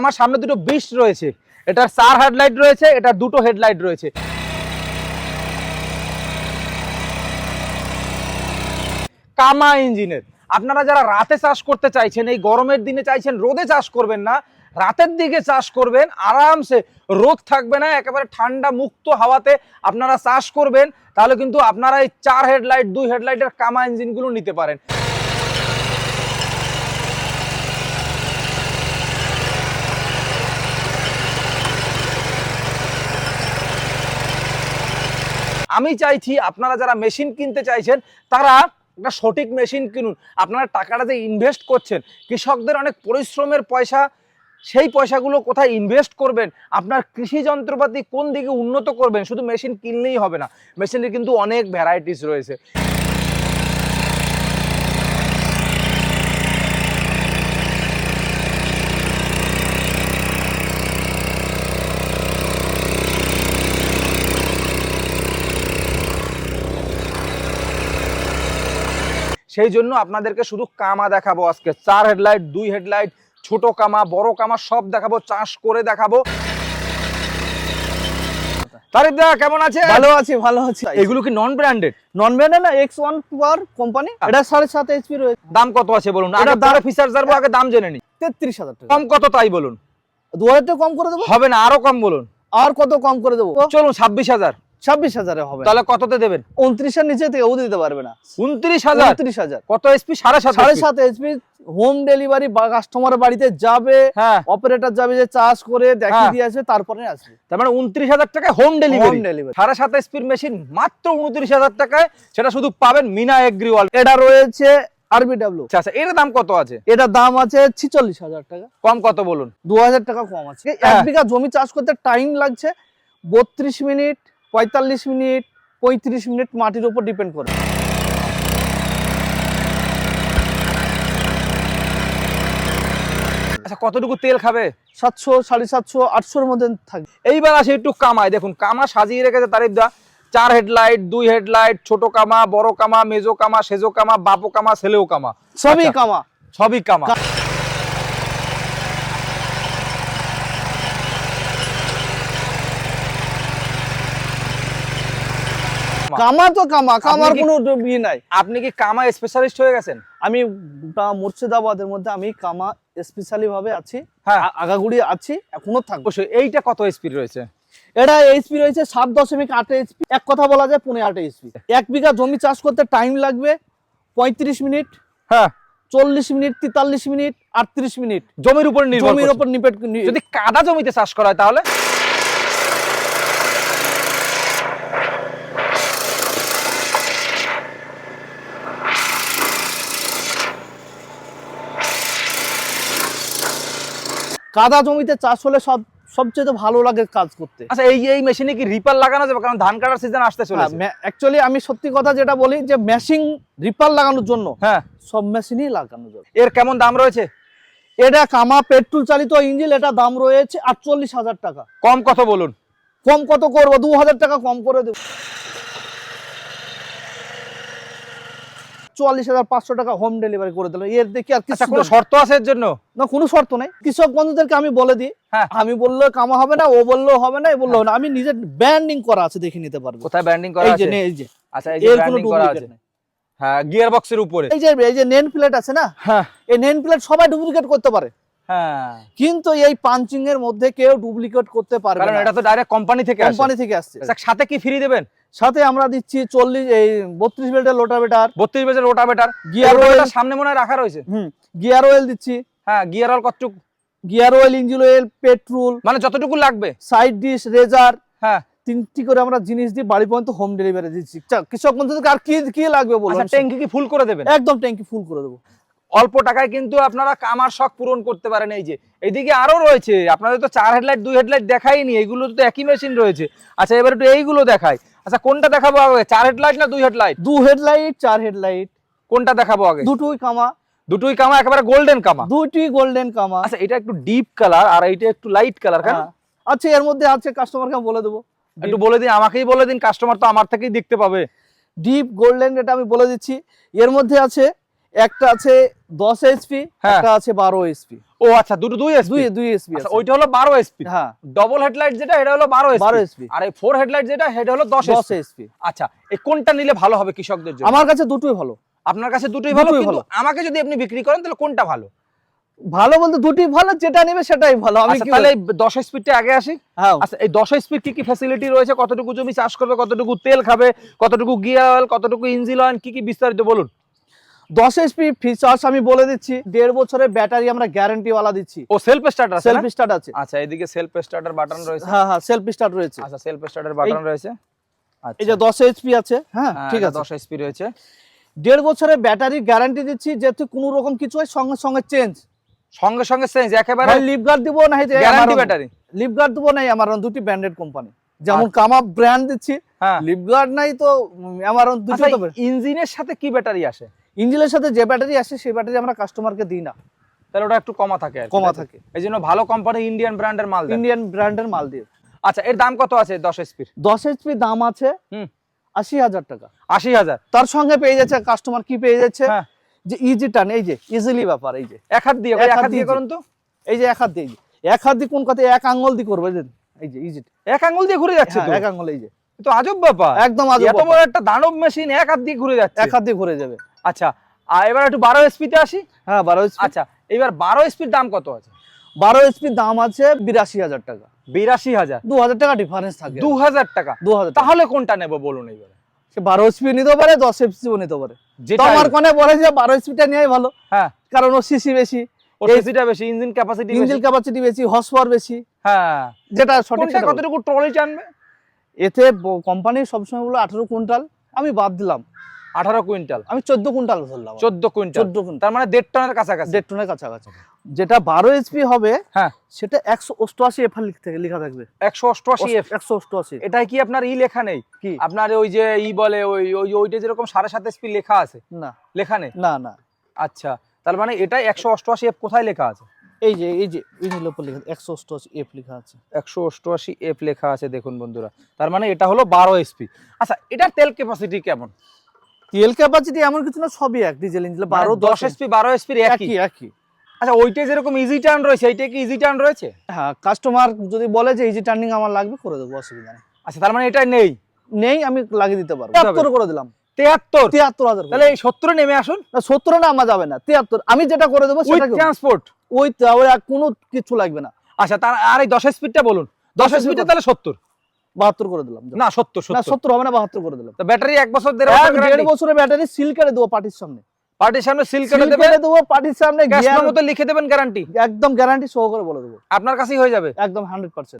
আমার সামনে দুটো বিশ রয়েছে। এটার চার হেডলাইট রয়েছে, এটার দুটো হেডলাইট রয়েছে। কামা ইঞ্জিনের। আপনারা যারা রাতে চাষ করতে চাইছেন, এই গরমের দিনে চাইছেন, রোদে চাষ করবেন না, রাতের দিকে চাষ করবেন, আরামসে রোদ থাকবে না, একেবারে ঠান্ডা মুক্ত হাওয়াতে আপনারা চাষ করবেন, তাহলে কিন্তু আপনারা এই চার হেডলাইট দুই হেডলাইটের কামা ইঞ্জিনগুলো নিতে পারেন। আমি চাইছি আপনারা যারা মেশিন কিনতে চাইছেন, তারা একটা সঠিক মেশিন কিনুন। আপনারা টাকাটা যে ইনভেস্ট করছেন, কৃষকদের অনেক পরিশ্রমের পয়সা, সেই পয়সাগুলো কোথায় ইনভেস্ট করবেন? আপনার কৃষি যন্ত্রপাতি কোন দিকে উন্নত করবেন? শুধু মেশিন কিনলেই হবে না। মেশিনের কিন্তু অনেক ভ্যারাইটিস রয়েছে। সেই জন্য আপনাদেরকে শুধু কামা দেখাবো আজকে। চার হেডলাইট দুই হেডলাইট ছোট কামা বড় কামা সব দেখাবো চাষ করে দেখাবো। তারিক দা কেমন আছে ভালো আছি ভালো আছি। এগুলো কি নন ব্র্যান্ডেড নন না এক্স ওয়ান পাওয়ার কোম্পানি এটা সাড়ে সাত এইচপি রয়েছে। দাম কত আছে বলুন? আগে দাম- দাম ফিচার জানব আগে দাম জেনে নি। তেত্রিশ হাজার টাকা। কম কত তাই বলুন? দু হাজার টাকা কম করে দেবো? হবে না আরও কম বলুন। আর কত কম করে দেবো? চলুন ছাব্বিশ হাজার। ছাব্বিশ হাজারে হবে। তাহলে কততে দেবেন? উনত্রিশের নিচে থেকে ও দিতে পারবে না। উনত্রিশ হাজার? উনত্রিশ হাজার। কত এসপি সাড়ে সাত সাড়ে? সাত এইচপি হোম ডেলিভারি বা কাস্টমার বাড়িতে যাবে হ্যাঁ। অপারেটর যাবে যে চার্জ করে দেখিয়ে হ্যাঁ। দিয়ে আসবে তারপরে আসবে। তার মানে উনত্রিশ হাজার টাকায় হোম ডেলিভারি ডেলিভারি সাড়ে সাত এসপির মেশিন মাত্র উনত্রিশ হাজার টাকায় সেটা শুধু পাবেন মিনা এগ্রিওয়াল এটা রয়েছে আরবিডাব্লিউ আচ্ছা আচ্ছা এর দাম কত আছে? এটা দাম আছে ছিচল্লিশ হাজার টাকা। কম কত বলুন? দু হাজার টাকা কম আছে। এক হ্যাঁ। বিঘা জমি চাষ করতে টাইম লাগছে বত্রিশ মিনিট পঁয়তাল্লিশ মিনিট পঁয়ত্রিশ মিনিট মাটির উপর ডিপেন্ড করে। আচ্ছা কতটুকু তেল খাবে? সাতশো সাড়ে সাতশো আটশোর মধ্যে থাকবে। এইবার আসে একটু কামায়। দেখুন কামা সাজিয়ে রেখেছে তারিফ দা। চার হেডলাইট দুই হেডলাইট ছোট কামা বড় কামা মেজো কামা সেজো কামা বাপো কামা ছেলেও কামা। সবই আচ্ছা, কামা। সবই কামা। কামা। তো কামা কামার কোনো ইয়ে নাই। আপনি কি কামা স্পেশালিস্ট হয়ে গেছেন? আমি মুর্শিদাবাদের মধ্যে আমি কামা স্পেশালি ভাবে আছি। হ্যাঁ। আগাগুড়ি আছি এখনও থাকব। এইটা কত স্পিড রয়েছে? এটা এইচপি রয়েছে সাত দশমিক আট এইচপি এক কথা বলা যায় পনেরো আট এইচপি এক বিঘা জমি চাষ করতে টাইম লাগবে পঁয়ত্রিশ মিনিট হ্যাঁ। চল্লিশ মিনিট তেতাল্লিশ মিনিট আটত্রিশ মিনিট। জমির উপর জমির উপর নিপেট যদি কাদা জমিতে চাষ করা হয় তাহলে? কাদা জমিতে চাষ হলে সব সবচেয়ে ভালো লাগে কাজ করতে। আচ্ছা এই এই মেশিনে কি রিপার লাগানো যাবে? কারণ ধান কাটার সিজন আসতে চলেছে। অ্যাকচুয়ালি আমি সত্যি কথা যেটা বলি যে মেশিন রিপার লাগানোর জন্য হ্যাঁ। সব মেশিনই লাগানো যাবে। এর কেমন দাম রয়েছে? এটা কামা পেট্রোল চালিত ইঞ্জিন এটা দাম রয়েছে আটচল্লিশ হাজার টাকা। কম কত বলুন? কম কত করব? দু হাজার টাকা কম করে দেবো। চুয়াল্লিশ হাজার পাঁচশো টাকা হোম ডেলিভারি করে দিলাম এর দেখি আর আচ্ছা কিছু কোনো শর্ত আছে এর জন্য? না কোনো শর্ত নেই। কৃষক বন্ধুদেরকে আমি বলে দিই হ্যাঁ। আমি বললেও কামা হবে না ও বললেও হবে না এ বললেও না। আমি নিজের ব্যান্ডিং করা আছে দেখে নিতে পারব। কোথায় ব্যান্ডিং করা আছে? এই যে। আচ্ছা এই যে ব্যান্ডিং করা আছে। হ্যাঁ গিয়ার বক্সের উপরে। এই যে এই যে নেন প্লেট আছে না? হ্যাঁ। এই নেন প্লেট সবাই ডুপ্লিকেট করতে পারে। হ্যাঁ। কিন্তু এই পাঞ্চিং এর মধ্যে কেউ ডুপ্লিকেট করতে পারবে কারণ না। এটা তো ডাইরেক্ট কোম্পানি থেকে কোম্পানি থেকে আসছে। আচ্ছা সাথে কি ফ্রি দেবেন? সাথে আমরা দিচ্ছি চল্লিশ এই বত্রিশ বেল্টের লোটাবেটার বত্রিশ বেজের রোটাভেটার। গিয়ার গিয়ার অয়েল সামনে মনে হয় রাখা রয়েছে? হুম গিয়ার অয়েল দিচ্ছি। হ্যাঁ গিয়ার অয়েল কতটুক? Gear oil engine oil petrol. মানে যতটুকু লাগবে। Side dish razor. হ্যাঁ। তিনটি করে আমরা জিনিস দিয়ে বাড়ি পর্যন্ত হোম ডেলিভারি দিচ্ছি। কৃষক বন্ধুদেরকে আর কি কি লাগবে বলুন? আচ্ছা ট্যাঙ্কি কি ফুল করে দেবেন? একদম ট্যাঙ্কি ফুল করে দেবো। অল্প টাকায় কিন্তু আপনারা কামার শখ পূরণ করতে পারেন। এই যে এইদিকে আরও রয়েছে। আপনাদের তো চার হেডলাইট দুই হেডলাইট দেখাইনি। এইগুলো তো একই মেশিন রয়েছে। আচ্ছা এবার একটু এইগুলো দেখাই। আচ্ছা কোনটা দেখাবো আগে? চার হেডলাইট না দুই হেডলাইট? দু হেডলাইট চার হেডলাইট। কোনটা দেখাবো আগে? দুটোই কামা। দুটোই কামা একেবারে গোল্ডেন কামা? দুটোই গোল্ডেন কামা। আচ্ছা এটা একটু ডিপ কালার আর এইটা একটু লাইট কালার কেন? হ্যাঁ। আচ্ছা এর মধ্যে আছে কাস্টমারকে বলে দেবো। একটু বলে দিন আমাকেই বলে দিন কাস্টমার তো আমার থেকেই দেখতে পাবে। ডিপ গোল্ডেন এটা আমি বলে দিচ্ছি। এর মধ্যে আছে একটা আছে দশ এইচপি হ্যাঁ। একটা আছে বারো এইচপি ও আচ্ছা দুটো দুই এসপি দুই দুই এইচপি আচ্ছা ওইটা হলো বারো এসপি হ্যাঁ। ডবল হেডলাইট যেটা এটা হলো বারো বারো এসপি এইচপি আর এই ফোর হেডলাইট যেটা সেটা হলো দশ দশ এইচপি আচ্ছা এই কোনটা নিলে ভালো হবে কৃষকদের জন্য? আমার কাছে দুটোই ভালো। আপনার কাছে দুটোই ভালো কিন্তু ভালো। আমাকে যদি আপনি বিক্রি করেন তাহলে কোনটা ভালো? ভালো বলতে দুটোই ভালো যেটা নেবে সেটাই ভালো। আমি আচ্ছা তাহলে দশ স্পিডটা আগে আসি। হ্যাঁ। আচ্ছা এই দশ স্পিড কি কি ফ্যাসিলিটি রয়েছে কতটুকু জমি চাষ করবে কতটুকু তেল খাবে কতটুকু গিয়ার অয়েল কতটুকু ইঞ্জিন অয়েল কি কি বিস্তারিত বলুন? দশ এইচপি ফিচার্স আমি বলে দিচ্ছি দেড় বছরের ব্যাটারি আমরা গ্যারান্টি ওয়ালা দিচ্ছি। ও সেলফ স্টার্টার আছে সেলফ স্টার্ট আছে। আচ্ছা এদিকে সেলফ স্টার্টার বাটন রয়েছে? হ্যাঁ হ্যাঁ সেলফ স্টার্ট রয়েছে। আচ্ছা সেলফ স্টার্টার বাটন রয়েছে? আচ্ছা। এই যে দশ এইচপি আছে হ্যাঁ ঠিক আছে। দশ এসপি রয়েছে। দেড় বছরের ব্যাটারি গ্যারান্টি দিচ্ছি যেহেতু কোনো রকম কিছু হয় সঙ্গে সঙ্গে চেঞ্জ সঙ্গে সঙ্গে চেঞ্জ একেবারে লিপ গার্ড দিব না গ্যারান্টি ব্যাটারি লিপ গার্ড দিব নাই আমার দুটি ব্র্যান্ডেড কোম্পানি যেমন কামা ব্র্যান্ড দিচ্ছি হ্যাঁ। লিপ গার্ড নাই তো আমার দুটো আচ্ছা ইঞ্জিনের সাথে কি ব্যাটারি আসে? ইঞ্জিনের সাথে যে ব্যাটারি আসে সেই ব্যাটারি আমরা কাস্টমারকে দিই না। তাহলে ওটা একটু কমা থাকে কমা থাকে। এই জন্য ভালো কোম্পানি ইন্ডিয়ান ব্র্যান্ডের মাল ইন্ডিয়ান ব্র্যান্ডের মাল দিয়ে। আচ্ছা এর দাম কত আছে দশ এসপির দশ এইচপি দাম আছে আশি হাজার টাকা। আশি হাজার। তার সঙ্গে পেয়ে যাচ্ছে কাস্টমার কি পেয়ে যাচ্ছে? হ্যাঁ। যে ইজি টান এই যে ইজিলি ব্যাপার এই যে। এক হাত দিয়ে এক হাত দিয়ে করুন তো। এই যে এক হাত দিয়ে এক হাত দিয়ে কোন কথা এক আঙ্গুল দিয়ে করবে এই যে, ইজি এক আঙ্গুল দিয়ে ঘুরে যাচ্ছে হ্যাঁ, এক আঙ্গুল এই যে। তো আজব ব্যাপার। একদম আজব এত বড় একটা দানব মেশিন এক হাত দিয়ে ঘুরে যাচ্ছে। এক হাত দিয়ে ঘুরে যাবে। আচ্ছা আর এবার একটু বারো এসপি তে আসি? হ্যাঁ বারো আচ্ছা এবার বারো এসপির দাম কত আছে? বারো এইচপি দাম আছে বিরাশি হাজার টাকা। বিরাশি হাজার। দু হাজার টাকা ডিফারেন্স থাকে। দু হাজার টাকা। দু হাজার তাহলে কোনটা নেব বলুন এবার? সে বারো এইচপি নিতে পারে দশ এইচপিও নিতে পারে। যেটা আমার কোনে বলে যে বারো এইচপিটা নেওয়াই ভালো। হ্যাঁ। কারণ ও সিসি বেশি। সিসিটা বেশি ইঞ্জিন ক্যাপাসিটি ইঞ্জিন ক্যাপাসিটি বেশি হর্স পাওয়ার বেশি। হ্যাঁ। যেটা সঠিক। কতটুকু ট্রলি টানবে? এতে কোম্পানি সবসময় বলো আঠারো কুইন্টাল। আমি বাদ দিলাম। আঠারো কুইন্টাল। আমি চোদ্দ কুইন্টাল ধরলাম। চোদ্দ কুইন্টাল। চোদ্দ কুইন্টাল। তার মানে দেড় টনের কাছাকাছি। দেড় টনের কাছাকাছি। যেটা বারো এইচপি হবে হ্যাঁ। সেটা একশো অষ্টআশি এফ লেখা থাকবে। একশো অষ্টআশি এফ একশো অষ্টআশি। এটাই কি আপনার ই লেখা নেই? কি? আপনার ওই যে ই বলে ওই ওই ওইটা যেরকম সাড়ে সাত এসপি লেখা আছে? না। লেখা নেই? না না। আচ্ছা। তার মানে এটাই একশো অষ্টআশি এফ কোথায় লেখা আছে? এই যে এই যে ইঞ্জিনের উপর লেখা একশো অষ্টআশি এফ লেখা আছে। একশো অষ্টআশি এফ লেখা আছে দেখুন বন্ধুরা। তার মানে এটা হলো বারো এসপি আচ্ছা এটার তেল ক্যাপাসিটি কেমন? তেল ক্যাপাসিটি এমন কিছু না সবই এক ডিজেল ইঞ্জিন বারো বারো দশ এসপি বারো এসপির একই। একই আচ্ছা ওইটা যেরকম ইজি টার্ন রয়েছে এইটা কি ইজি টার্ন রয়েছে? হ্যাঁ কাস্টমার যদি বলে যে ইজি টার্নিং আমার লাগবে করে দেবো অসুবিধা নেই। আচ্ছা তার মানে এটা নেই? নেই আমি লাগিয়ে দিতে পারব। হবে। তিয়াত্তর করে দিলাম। তেহাত্তর তিয়াত্তর হাজার তাহলে এই সত্তরে নেমে আসুন। সত্তর না আমার যাবে না তিয়াত্তর। আমি যেটা করে দেবো সেটা ট্রান্সপোর্ট ওই তা- আর কোনো কিছু লাগবে না। আচ্ছা তার আর এই দশ স্পিডটা বলুন। দশ স্পিডটা তাহলে সত্তর। বাহাত্তর করে দিলাম। না সত্তর না সত্তর। হবে না বাহাত্তর করে দিলাম। ব্যাটারি এক বছর দেড় বছরের ব্যাটারি সিল করে দেবো পার্টির সামনে। পার্টির সামনে সিল করে সিল দেবো? পার্টির সামনে মতো লিখে দেবেন গ্যারান্টি একদম গ্যারান্টি সহ করে বলে দেবো। আপনার কাছেই হয়ে যাবে? একদম হান্ড্রেড পার্সেন্ট